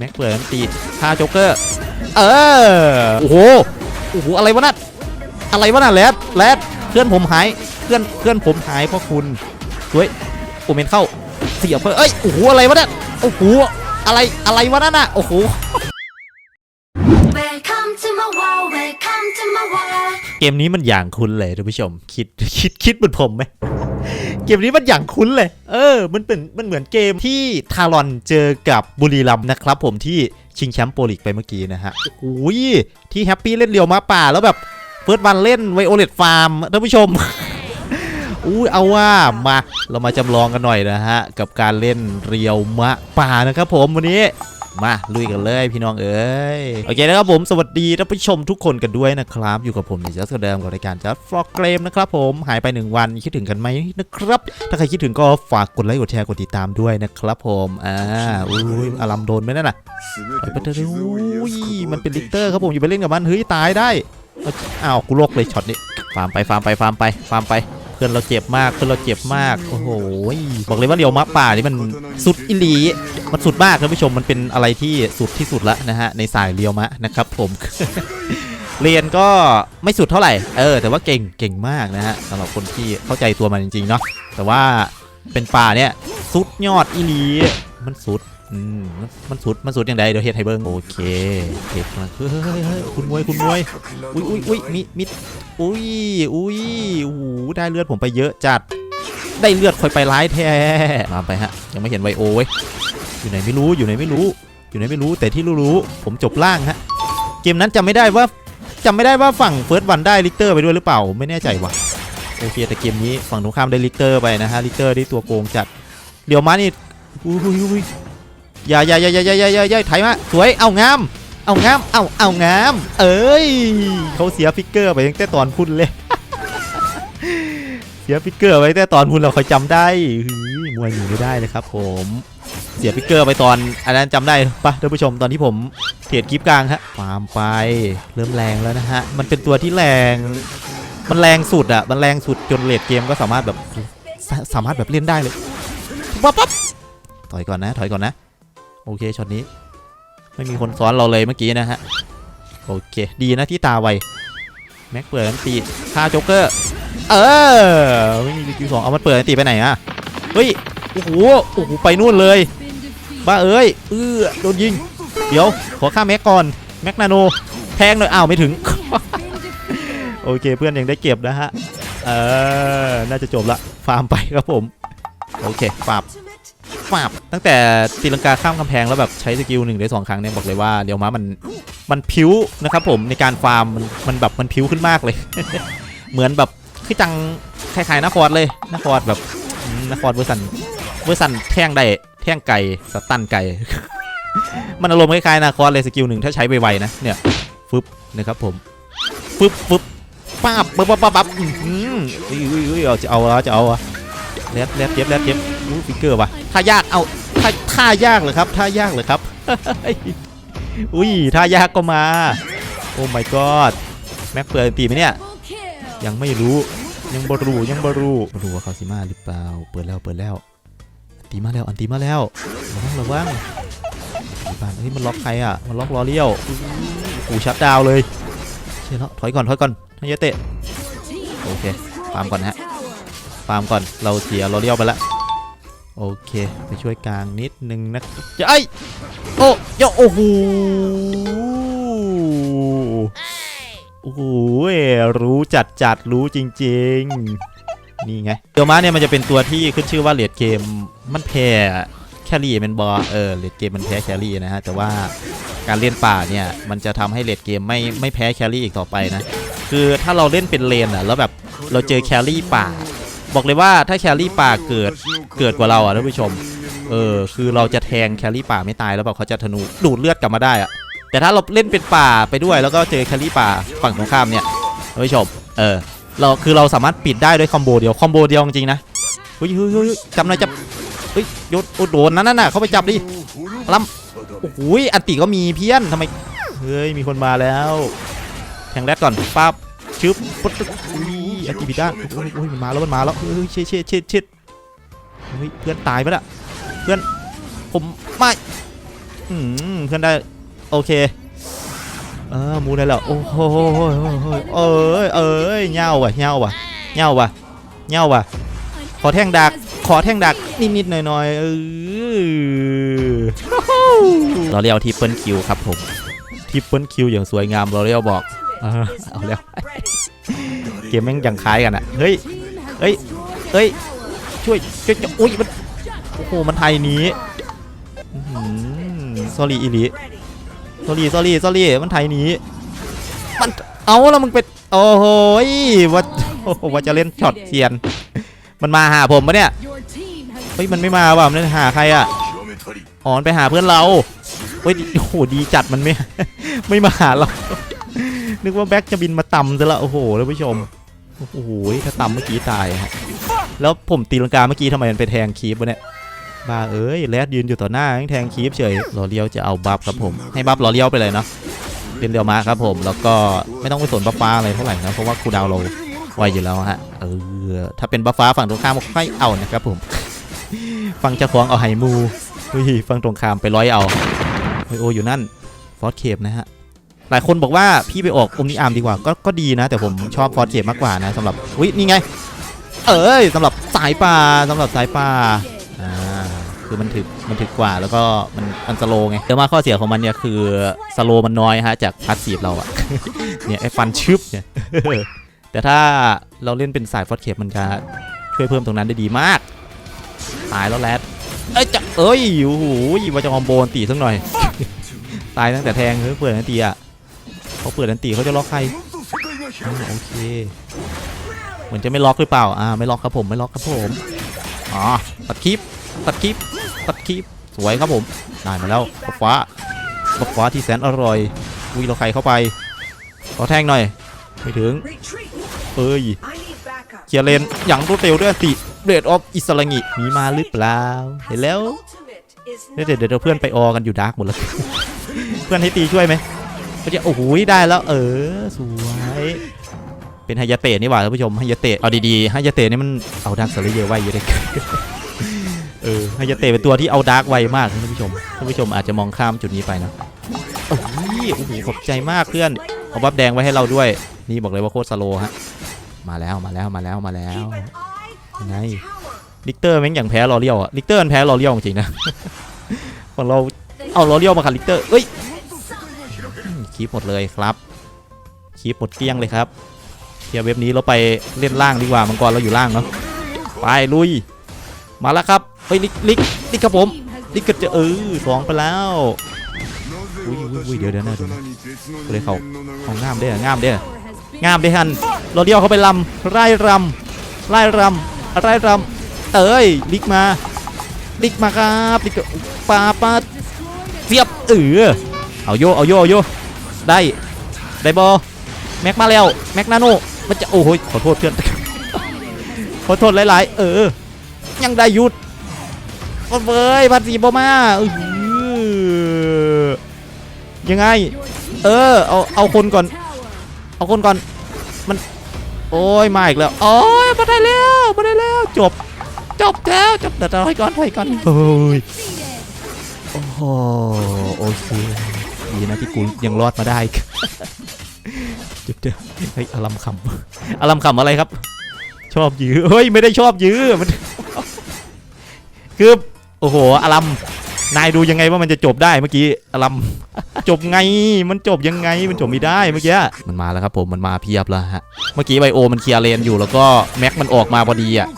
แม็กเปิดอันตีฆ่าโจ๊กเกอร์ เออ โอ้โห โอ้โห อะไรวะนั่นอะไรวะนั่นแรดแรดเพื่อนผมหาย เพื่อน เพื่อนผมหายเพราะคุณสวยโอเมนเข้า เสียบเพื่อเอ้ย โอ้โห อะไรวะนั่นโอ้โห อะไร อะไรวะนั่นน่ะ โอ้โห Welcome to my world, welcome to my world. เกมนี้มันอย่างคุ้นเลยท่านผู้ชม คิด คิด คิดเหมือนผมไหม เกมนี้มันอย่างคุ้นเลย เออ มันเป็นมันเหมือนเกมที่ทารอนเจอกับบุรีรัมนะครับผมที่ชิงแชมป์โปรลีกไปเมื่อกี้นะฮะโอ้ยที่แฮปปี้เล่นเรียวมาป่าแล้วแบบเฟิร์สวันเล่นไวโอเลตฟาร์มท่านผู้ชมอุ้ยเอาว่ามาเรามาจำลองกันหน่อยนะฮะ กับการเล่นเรียวมะป่านะครับผมวันนี้ มาลุยกันเลยพี่น้องเอ้ยโอเคนะครับผมสวัสดีท่านผู้ชมทุกคนกันด้วยนะครับ อยู่กับผมในจัสเดิมกับรายการจัสฟลอกเกมนะครับผมหายไปหนึ่งวันคิดถึงกันไหมนะครับ ถ้าใครคิดถึงก็ฝากกดไลค์กดแชร์กดติดตามด้วยนะครับผมอ่าอุ้ยอารมโดนไหมนั่นน่ะไอ้ปเดี๋ยวอุ้ยมันเป็นลิเตอร์ครับผมอย่าไปเล่นกับมันเฮ้ยตายได้อ้าวกูโลกเลยช็อตนี้ฟาร์มไปฟาร์มไปฟาร์มไปฟาร์มไปเพื่อนเราเจ็บมากเพื่อนเราเจ็บมาก โอ้โห บอกเลยว่าเรียวมะป่านี่มันสุดอิลี มันสุดมากท่านผู้ชมมันเป็นอะไรที่สุดที่สุดละนะฮะในสายเรียวมะนะครับผมเรียนก็ไม่สุดเท่าไหร่เออแต่ว่าเก่งเก่งมากนะฮะสำหรับคนที่เข้าใจตัวมันจริงๆเนาะแต่ว่าเป็นป่าเนี่ยสุดยอดอีลีมันสุดอืมมันสุดมันสุดอย่างใดเดี๋ยวเฮ็ดให้เบิ้งโอเคเฮ็ดมาเฮ้ยเฮ้ยคุณมวยคุณมวยอุ้ยอุ้ยอุ้ยมีมิดอุ้ยอุ้ยโอ้โหได้เลือดผมไปเยอะจัด ได้เลือดคอยไปร้ายแท้มาไปฮะยังไม่เห็นไวโอเว้ย อยู่ไหนไม่รู้อยู่ไหนไม่รู้ อยู่ไหนไม่รู้แต่ที่รู้ๆผมจบล่างฮะเกมนั้นจำไม่ได้ว่าจำไม่ได้ว่าฝั่งเฟิร์สวันได้ลิกเตอร์ไปด้วยหรือเปล่าไม่แน่ใจว่ะโอเคแต่เกมนี้ฝั่งตรงข้ามได้ลิกเตอร์ไปนะฮะลิกเตอร์ที่ตัวโกงจัดเดี๋ยวมานี่อุ้ยอุ้ยอุ้ยอย่าอย่าอย่าอย่าอย่าอย่าอย่าอย่าไถมาสวยเอางาม เอางามเอาเอางาม เอ้ยเขาเสียฟิกเกอร์ไปตั้งแต่ตอนพุ่นเลยเสียฟิกเกอร์ไว้แต่ตอนพุ่นเราคอยจำได้มวยหนีไม่ได้เลยครับผม เสียพิกเกอร์ไปตอนอันนั้นจำได้ปะท่านผู้ชมตอนที่ผมเทรดคลิปกลางฮะฟาร์มไปเริ่มแรงแล้วนะฮะ มันเป็นตัวที่แรง มันแรงสุดอะมันแรงสุดจนเลดเกมก็สามารถแบบสาสามารถแบบเล่นได้เลยปั๊บปั๊บถอยก่อนนะ ถอยก่อนนะ โอเคช็อตนี้ ไม่มีคนซ้อนเราเลยเมื่อกี้นะฮะ โอเค ดีนะที่ตาไวแม็กเปิดอันตีฆ่าโจ๊กเกอร์ เออไม่มีคิวสองเอามันเปิดอันตีไปไหนอะเฮ้ย โอ้โหโอ้โหไปนู่นเลยบ้าเอ้ยเออโดนยิง เดี๋ยวขอค่าแม็กก่อนแม็กนาโนแทงหน่อยอ้าวไม่ถึง โอเคเพื่อนยังได้เก็บนะฮะเออน่าจะจบละฟาร์มไปครับผม โอเคฟาร์มฟาร์มตั้งแต่ตีลังกาข้ามกำแพงแล้วแบบใช้สกิลหนึ่งได้สองครั้งเนี่ยบอกเลยว่าเดี๋ยวม้ามันมันพิ้วนะครับผมในการฟาร์มมันมันแบบมันพิ้วขึ้นมากเลย เหมือนแบบคือจังคล้ายๆนครเลยนครแบบอืมนครเวอร์ซัน เวอร์ซันแท่งได้แท่งไก่สตันไก่ มันอารมณ์คล้ายๆนาคอสเลยสกิลหนึ่งถ้าใช้ไวๆนะเนี่ยฟึบนะครับผมฟึบฟึบป้าบปั๊บปั๊บปั๊บปั๊บอื้อหืออุ้ยอุ้ยอุ้ยเอาจะเอาแล้วจะเอาอะแลบแลบเจ็บแลบเจ็บอู้ฟิกเกอร์ว่ะท่ายากเอาท่าท่ายากเหรอครับท่ายากเหรอครับอุ้ยท่ายากก็มา โอ้ my god แม็กเปิดตีไหมเนี่ย ยังไม่รู้ยังบรูยังบรูบรูว่าเขาสิมาหรือเปล่า เปิดแล้วเปิดแล้ว ตีมาแล้วอันตีมาแล้วระวังระวังบ้านเฮ้มันล็อกใครอะมันล็อกลอเลี้ยวกูชัดดาวเลยเชี่ยแล้วถอยก่อนถอยก่อนให้ยะเตะโอเคฟาร์มก่อนฮะฟาร์มก่อนเราเสียลอเลี้ยวไปละโอเคไปช่วยกลางนิดนึงนะจะไอโอ้ยโอ้โหโอ้โหรู้จัดจัดรู้จริง ๆ นี่ไงเดลมาเนี่ยมันจะเป็นตัวที่ขึ้นชื่อว่าเลดเกม มันแพ้แครี่เป็นบอเออเลดเกมมันแพ้แครี่นะฮะแต่ว่าการเล่นป่าเนี่ยมันจะทำให้เลดเกมไม่ไม่แพ้แครี่อีกต่อไปนะคือถ้าเราเล่นเป็นเลนอะแล้วแบบเราเจอแครี่ป่า บอกเลยว่าถ้าแครี่ป่าเกิดเกิดกว่าเราอะท่านผู้ชมเออคือเราจะแทงแครี่ป่าไม่ตายแล้วแบบเขาจะธนูดูดเลือดกลับมาได้อะแต่ถ้าเราเล่นเป็นป่าไปด้วยแล้วก็เจอแครี่ป่าฝั่งตรงข้ามเนี่ยท่านผู้ชมเออเราคือเราสามารถปิดได้ด้วยคอมโบเดียวคอมโบเดียวจริงๆนะเฮ้ยเฮ้ยเฮ้ยยจำหน่อยจับ เฮ้ยโยนโอ้โดนนั่นน่ะเขาไปจับดิลำโอ้โหอันติก็มีเพี้ยนทำไมเฮ้ยมีคนมาแล้วแทงแรดก่อนปั๊บชึบปุ๊บอันติบิด้าโอ้ยโอ้ยมันมาแล้วมันมาแล้วเฮ้ยเชิดเชิดเชิดเชิดเฮ้ยเพื่อนตายไปละเพื่อนผมไม่เพื่อนได้โอเคเออมูได้แล้วโอ้โหเอ้ยเอ้ยเงาว่ะเงาว่ะเงาว่ะเงาว่ะขอแท่งดัก อแท่งดักนิดๆหน่อยๆเออเราเรียกทิปเปิลคิวครับผมทิปเปิลคิวอย่างสวยงามเราเรียกบอกเออเอาแล้วเกมแม่งยังคล้ายกันอะเฮ้ยเฮ้ยเฮ้ยช่วยช่วยจะอุ้ยมันโอ้โหมันไทยหนี้สอรี่อีลีสอรี่สอรี่สอรี่มันไทยหนี้มันเอาแล้วมึงเป็นโอ้โหยว่าโอ้โหว่าจะเล่นช็อตเทียน มันมาหาผมปะเนี่ยเฮ้ยมันไม่มาว่ะมันหาใครอะอ๋อนไปหาเพื่อนเราเฮ้ยโอ้โหดีจัดมันไม่ไม่มาหาเรา นึกว่าแบ็คจะบินมาต่ำซะละโอ้โหท่านผู้ชมโอ้โหถ้าต่ำเมื่อกี้ตายฮะแล้วผมตีลังกาเมื่อกี้ทำไมมันไปแทงคีบวะเนี่ยบ้าเอ้ยแรดยืนอยู่ต่อหน้ายังแทงคีบเฉยรอเลี้ยวจะเอาบัฟครับผมให้บัฟรอเลี้ยวไปเลยเนาะเป็นเรียวมาครับผมแล้วก็ไม่ต้องไปสนบัฟฟ้าอะไรเท่าไหร่นะเพราะว่าคูดาวเราไวอยู่แล้วฮะเออถ้าเป็นบัฟฟ้าฝั่งตรงข้ามก็ค่อยเอานะครับผม ฝั่งเจ้าของเอาไฮมูเฮ้ยฝั่งตรงข้ามไปร้อยเอาโอ้ยโออยู่นั่นฟอสเคปนะฮะหลายคนบอกว่าพี่ไปออกอมนิอามดีกว่าก็ก็ดีนะ แต่ผมชอบฟอสเคปมากกว่านะสำหรับอุ้ยนี่ไง เอ้ยสำหรับสายป่าสำหรับสายป่าอ่าคือมันถึกมันถึกกว่าแล้วก็มันมันสโลไงเดี๋ยวมาข้อเสียของมันเนี่ยคือสโลมันน้อยฮะจากพาสซีฟเราอะเนี่ยไอ้ฟันชึบเนี่ยแต่ถ้าเราเล่นเป็นสายฟอสเคปมันจะช่วยเพิ่มตรงนั้นได้ดีมาก ตายแล้วแรดเอ้ยจะเอ้ยโอ้โหว่าจะคอมโบนตีสักหน่อย ตายตั้งแต่แทงเฮ้ยเปิดนันตีอะเขาเปิดนันตีเขาจะล็อกใครอ่าโอเคเหมือนจะไม่ล็อกหรือเปล่าอ่าไม่ล็อกครับผมไม่ล็อกครับผมอ๋อตัดคลิปตัดคลิปตัดคลิปสวยครับผมได้มาแล้วบักฟ้าบักฟ้าที่แสนอร่อยวิเราใครเข้าไปขอแทงหน่อยไม่ถึงเอ้ย เคลียร์เลนอย่างรวดเร็วด้วยติเบรดออฟอิสระงิมีมาหรือเปล่าเห็นแล้วเดี๋ยวเดี๋ยวเพื่อนไปออกันอยู่ดาร์กหมดแล้วเพื่อนให้ตีช่วยไหมเขาจะโอ้โหได้แล้วเออสวยเป็นไฮยาเตะนี่หว่าท่านผู้ชมไฮยาเตะเอาดีๆไฮยาเตะนี่มันเอาดาร์กสเลเยอร์ไว้เยอะเลยเออไฮยาเตะเป็นตัวที่เอาดาร์กไวมากท่านผู้ชมท่านผู้ชมอาจจะมองข้ามจุดนี้ไปนะโอ้โหขอบใจมากเพื่อนเอาบัฟแดงไว้ให้เราด้วย นี่บอกเลยว่าโคตรสโลฮะ มาแล้วมาแล้วมาแล้วมาแล้วยังไงลิกเตอร์แม่งอย่างแพ้ลอเลียวอะลิกเตอร์มันแพ้ลอเลียวจริงๆนะของเราเอาลอเลียวมาขัดลิกเตอร์เอ้ยอืมคีบหมดเลยครับคีบหมดเกลี้ยงเลยครับเทียร์เว็บนี้เราไปเล่นล่างดีกว่ามังกรเราอยู่ล่างเนาะไปลุย มาแล้วครับเฮ้ยลิกลิกลิกครับผมลิกก็จะเออสองไปแล้วอุ้ยอุ้ยอุ้ยเดี๋ยวเดี๋ยวนะเดี๋ยวนะเลยเขาเขางามเด้องามเด้อ งามเด้ฮันเราเดียวเขาไปลำไล่รำไล่รำไล่รำเอ้ยลิกมาลิกมาครับลิกปาปาเสียบเออเอาโยเอาโยเอาโยได้ได้บอแม็กมาแล้วแม็กนาโนมันจะโอ้โหขอโทษเพื่อนขอโทษหลายๆ เออ ยังได้หยุดโอ้เว้ยพันสีบอมาเออยังไง เออเอาเอาคนก่อน เอาคนก่อน มัน โอ้ยมาอีกแล้ว โอ้ยมาได้แล้วมาได้แล้ว จบ จบแล้วจบเดี๋ยวถอยก่อนถอยก่อนโอ้ยโอ้โหโอเคดีนะที่กูยังรอดมาได้เดี๋ยวเดี๋ยวเฮ้ยอารมคำอารมคำอะไรครับ ชอบยื้อเฮ้ยไม่ได้ชอบยื้อมันคือโอ้โหอารม นายดูยังไงว่ามันจะจบได้เมื่อกี้อารมจบไงมันจบยังไงมันจบไม่ได้เมื่อกี้มันมาแล้วครับผมมันมาเพียบแล้วฮะเมื่อกี้ไบโอมันเคลียร์เลนอยู่แล้วก็แม็กมันออกมาพอดีอะ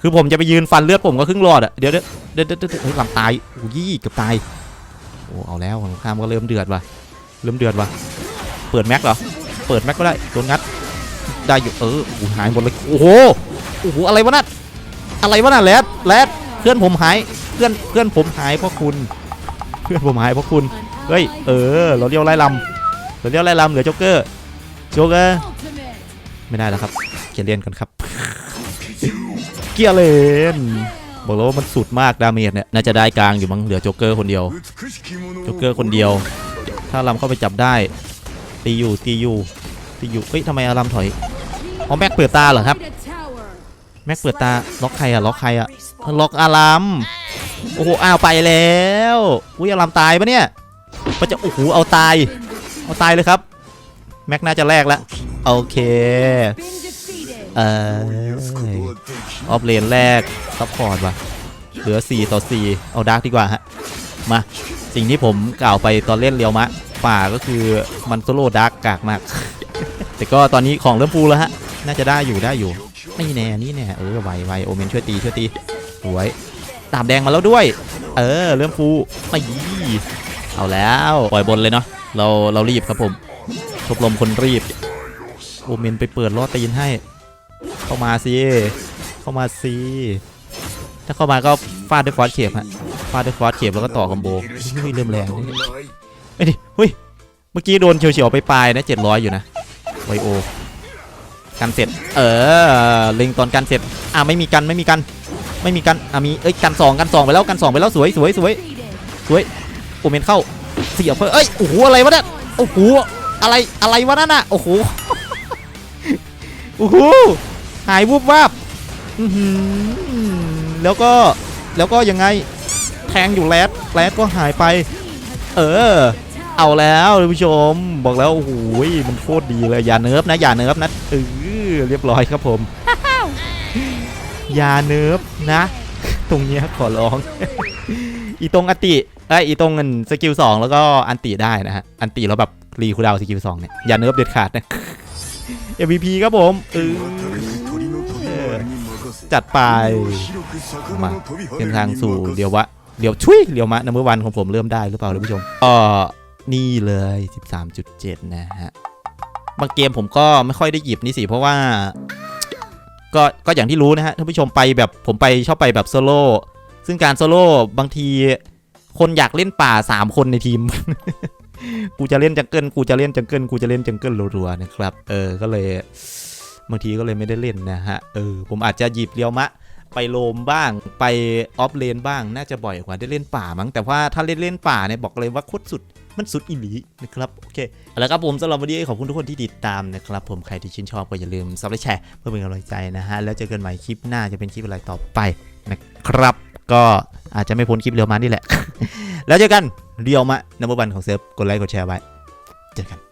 คือผมจะไปยืนฟันเลือดผมก็ครึ่งหลอดอะเดี๋ยวเดี๋ยวเดี๋ยวเดี๋ยวเดี๋ยวเฮ้ยหลังตายโอ้ยเกือบตายโอ้เอาแล้วของข้ามก็เริ่มเดือดว่ะเริ่มเดือดว่ะเปิดแม็กเหรอเปิดแม็กก็ได้โดนงัดได้อยู่เออหายหมดเลยโอ้โหโอ้โหอะไรวะนั่นอะไรวะนั่นแรดแรด พื่อนผมหายเพื่อนเพื่อนผมหายเพราะคุณ เพื่อนผมหายเพราะคุณเฮ้ยเออเราเรียวไล่ลำเราเรียวไล่ลำเหลือโจ๊กเกอร์โจ๊กเกอร์ไม่ได้แล้วครับเกียร์เลนกันครับ เกียร์เลนบอกแล้วว่ามันสุดมากดาเมจเนี่ยน่าจะได้กลางอยู่มั้งเหลือโจ๊กเกอร์คนเดียวโจ๊กเกอร์คนเดียว ถ้าลำเข้าไปจับได้ ตีอยู่ตีอยู่ตีอยู่เฮ้ยทำไมอารามถอยอ๋อแม็กเปิดตาเหรอครับ แม็กเปิดตาล็อกใครอะล็อกใครอะ ล็อกอารามโอ้โหอ้าวไปแล้วอุ้ยอารามตายปะเนี่ยมันจะโอ้โหเอาตาย เอาตายเลยครับ แม็กน่าจะแลกแล้วโอเคเออออฟเลนแรกซัพพอร์ตว่ะเหลือ 4 ต่อ 4 เอาดาร์กดีกว่าฮะ มา สิ่งที่ผมกล่าวไปตอนเล่นเรียวมะป่าก็คือมันโซโล่ดาร์กกากมาก แต่ก็ตอนนี้ของเริ่มฟูแล้วฮะ น่าจะได้อยู่ได้อยู่นี่แน่นี่แน่เออไวไวโอเมนช่วยตีช่วยตี สวยตามแดงมาแล้วด้วย เออ เริ่มฟูไม่เอาแล้วปล่อยบนเลยเนาะเราเรารีบครับผมชบลมคนรีบโอเมนไปเปิดลอดตีนให้ เข้ามาสิเข้ามาสิถ้าเข้ามาก็ฟาดด้วยฟอสเข็บฮะฟาดด้วยฟอสเข็บแล้วก็ต่อคอมโบเฮ้ยเริ่มแรงนี่เอ้ยดิเฮ้ยเมื่อกี้โดนเฉียวๆไปปลายนะ700อยอยู่นะไวโอกันเสร็จ เออเล็งตอนกันเสร็จอะไม่มีกันไม่มีกัน ไม่มีกันอะมีเอ้ยกันสองกันสองไปแล้วกันสองไปแล้วสวยสวยสวยสวยโอเมนเข้าเสียเพิ่มเอ้ยโอ้โหอะไรวะเนี่ยโอ้โหอะไรอะไรวะนั่นน่ะโอ้โหโอ้โหหายวูบวาบแล้วก็แล้วก็ยังไงแทงอยู่แรดแรดก็หายไป เออ เอาแล้วท่านผู้ชมบอกแล้วโอ้โหมันโคตรดีเลยอย่าเนิร์ฟนะอย่าเนิร์ฟนะเออเรียบร้อยครับผมอย่าเนิร์ฟ นะ ตรงเนี้ยขอร้อง อีตรงอันติไอยอีตรงเงินสกิลสองแล้วก็อันติได้นะฮะ อันติแล้วแบบรีคูดาวสกิลสองเนี่ย อย่าเนิร์ฟเด็ดขาดนะ MVP ครับผมเออจัดไป มาเส้นทางสู่เดียววะเดียวชุยเดียวมะนัมเบอร์วันของผมเริ่มได้หรือเปล่าท่านผู้ชมก็นี่เลย 13.7 นะฮะ บางเกมผมก็ไม่ค่อยได้หยิบนี่สิ เพราะว่า ก็ก็อย่างที่รู้นะฮะท่านผู้ชมไปแบบผมไปชอบไปแบบโซโล่ซึ่งการโซโล่บางทีคนอยากเล่นป่า 3 คนในทีม กูจะเล่นจังเกิลกูจะเล่นจังเกิลกูจะเล่นจังเกิลรัวๆนะครับ เออ ก็เลย บางทีก็เลยไม่ได้เล่นนะฮะ เออ ผมอาจจะหยิบเรียวมะ ไปโลมบ้าง ไปออฟเลนบ้าง น่าจะบ่อยกว่าได้เล่นป่ามั้ง แต่ว่าถ้าเล่นเล่นป่าเนี่ยบอกเลยว่าโคตรสุด มันสุดอีหลีนะครับ โอเค แล้วครับผมสำหรับวันนี้ขอบคุณทุกคนที่ติดตามนะครับ ผมใครที่ชื่นชอบก็อย่าลืมซับและแชร์เพื่อเป็นกำลังใจนะฮะ แล้วเจอกันใหม่คลิปหน้าจะเป็นคลิปอะไรต่อไปนะครับ ก็อาจจะไม่พ้นคลิปเรียวมานี่แหละ แล้วเจอกันเรียวมะนัมเบอร์วันของเซิร์ฟ กดไลค์กดแชร์ไว้ เจอกัน